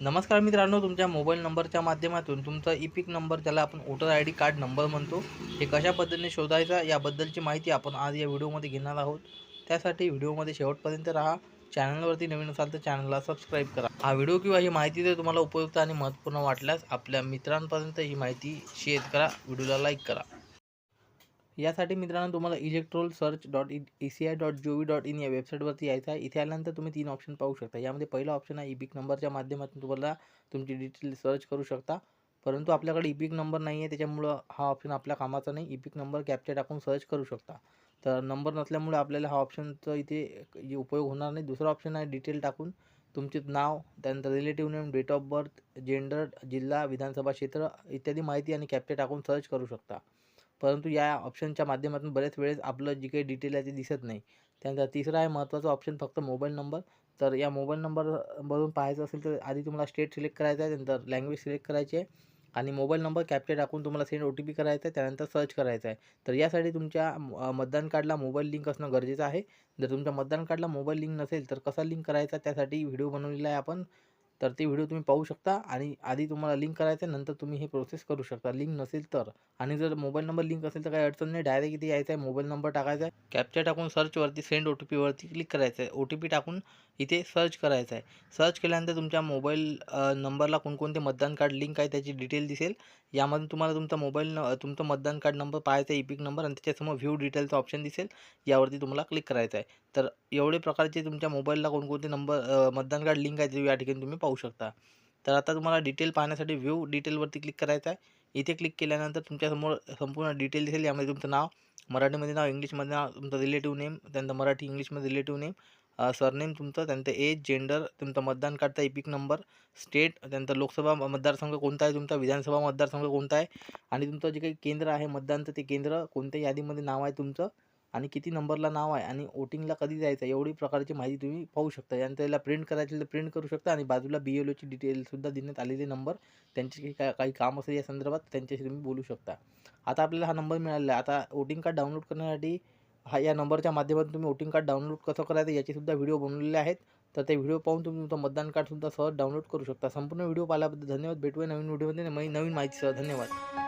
नमस्कार मित्रांनो तुमच्या मोबाईल नंबरच्या माध्यमातून तुमचा ई पिक नंबर ज्याला आपण voter I D card number म्हणतो. हे कशा पद्धतीने शोधायचा याबद्दलची माहिती आपण आज या व्हिडिओमध्ये घेणार आहोत. त्यासाठी व्हिडिओमध्ये शेवटपर्यंत राहा. चॅनलवरती नवीन असाल तर चॅनलला सबस्क्राईब करा. हा व्हिडिओ किंवा ही माहिती जर तुम्हाला उपयुक्त आणि महत्त्वपूर्ण वाटल्यास आपल्या मित्रांपर्यंत ही माहिती शेअर करा. व्हिडिओला लाईक करा. यासाठी मित्रांनो तुम्हाला electoral search dot E C I dot G O V dot in या वेबसाईटवरती यायचं आहे. इथे आल्यानंतर तुम्ही तीन ऑप्शन पाहू शकता. यामध्ये पहिला ऑप्शन आहे ई पिक नंबरच्या माध्यमातून तुम्हाला तुमची डिटेल सर्च करू शकता. परंतु आपल्याकडे ई पिक नंबर नाही आहे त्याच्यामुळं हा ऑप्शन आपल्या कामाचा नाही. ई पिक नंबर कॅप्चर टाकून सर्च करू शकता. तर नंबर नसल्यामुळे आपल्याला हा ऑप्शनचा इथे जे उपयोग होणार नाही. दुसरा ऑप्शन आहे डिटेल टाकून तुमचे नाव त्यानंतर relative name date of birth gender जिल्हा विधानसभा क्षेत्र इत्यादी माहिती आणि कॅप्चर टाकून सर्च करू शकता. परंतु या ऑप्शनच्या माध्यमातून बऱ्याच वेळेस आपलं जी काही डिटेल आहे ते दिसत नाही. त्यानंतर तिसरा आहे महत्त्वाचा ऑप्शन फक्त मोबाईल नंबर तर या मोबाईल नंबरवरून पाहायचं असेल तर आधी तुम्हाला स्टेट सिलेक्ट करायचं आहे त्यानंतर लँग्वेज सिलेक्ट करायची आहे आणि मोबाईल नंबर कॅप्चर टाकून तुम्हाला सेंड ओ टी पी करायचा आहे त्यानंतर सर्च करायचं आहे. तर यासाठी तुमच्या मतदान कार्डला मोबाईल लिंक असणं गरजेचं आहे. जर तुमच्या मतदान कार्डला मोबाईल लिंक नसेल तर कसा लिंक करायचा त्यासाठी व्हिडिओ बनवलेला आहे आपण. तर ते व्हिडिओ तुम्ही पाहू शकता आणि आधी तुम्हाला लिंक करायचं आहे नंतर तुम्ही हे प्रोसेस करू शकता. लिंक नसेल तर. आणि जर मोबाईल नंबर लिंक असेल तर काही अडचण नाही डायरेक्ट इथे यायचं आहे मोबाईल नंबर टाकायचा आहे. कॅप्चर टाकून सर्चवरती सेंड ओ टी पीवरती क्लिक करायचं आहे. ओ टी पी टाकून इथे सर्च करायचं आहे. सर्च केल्यानंतर तुमच्या मोबाईल नंबरला कोणकोणते मतदान कार्ड लिंक आहे त्याची डिटेल दिसेल. यामधून तुम्हाला तुमचा मोबाईल न तुमचं मतदान कार्ड नंबर पाहायचा आहे इपिक नंबर आणि त्याच्यासमोर व्ह्यू डिटेलचा ऑप्शन दिसेल. यावरती तुम्हाला क्लिक करायचं आहे. तर एवढे प्रकारचे तुमच्या मोबाईलला कोणकोणते नंबर मतदान कार्ड लिंक आहे ते या ठिकाणी तुम्ही पाहू शकता. तर आता तुम्हाला डिटेल पाहण्यासाठी व्ह्यू डिटेलवरती क्लिक करायचं आहे. इथे क्लिक केल्यानंतर तुमच्यासमोर संपूर्ण डिटेल दिसेल. यामध्ये तुमचं नाव मराठीमध्ये नाव इंग्लिशमध्ये नाव तुमचं रिलेटिव्ह नेम त्यानंतर मराठी इंग्लिशमध्ये रिलेटिव्ह नेम सरनेम तुमचं त्यानंतर एज जेंडर तुमचं मतदान कार्डचा इपिक नंबर स्टेट त्यानंतर लोकसभा मतदारसंघ कोणता आहे तुमचा विधानसभा मतदारसंघ कोणता आहे आणि तुमचं जे काही केंद्र आहे मतदानचं ते केंद्र कोणत्या यादीमध्ये नाव आहे तुमचं आणि किती नंबरला नाव आहे आणि वोटिंगला कधी जायचं आहे एवढी प्रकारची माहिती तुम्ही पाहू शकता. आणि त्याला प्रिंट करायची तर प्रिंट करू शकता आणि बाजूला बी एल ओची डिटेलसुद्धा देण्यात आलेले नंबर त्यांचे काही काही काम असेल या संदर्भात त्यांच्याशी तुम्ही बोलू शकता. आता आपल्याला हा नंबर मिळालेला आहे. आता वोटिंग कार्ड डाउनलोड करण्यासाठी हा या नंबरच्या माध्यमातून तुम्ही वोटिंग कार्ड डाउनलोड कसं करायचं याचेसुद्धा व्हिडिओ बनवलेले आहेत. तर ते व्हिडिओ पाहून तुम्ही तुमचं मतदान कार्डसुद्धा सहज डाउनलोड करू शकता. संपूर्ण व्हिडिओ पाहिल्याबद्दल धन्यवाद. भेटूया नवीन व्हिडिओमध्ये नवीन नवीन माहितीसह धन्यवाद.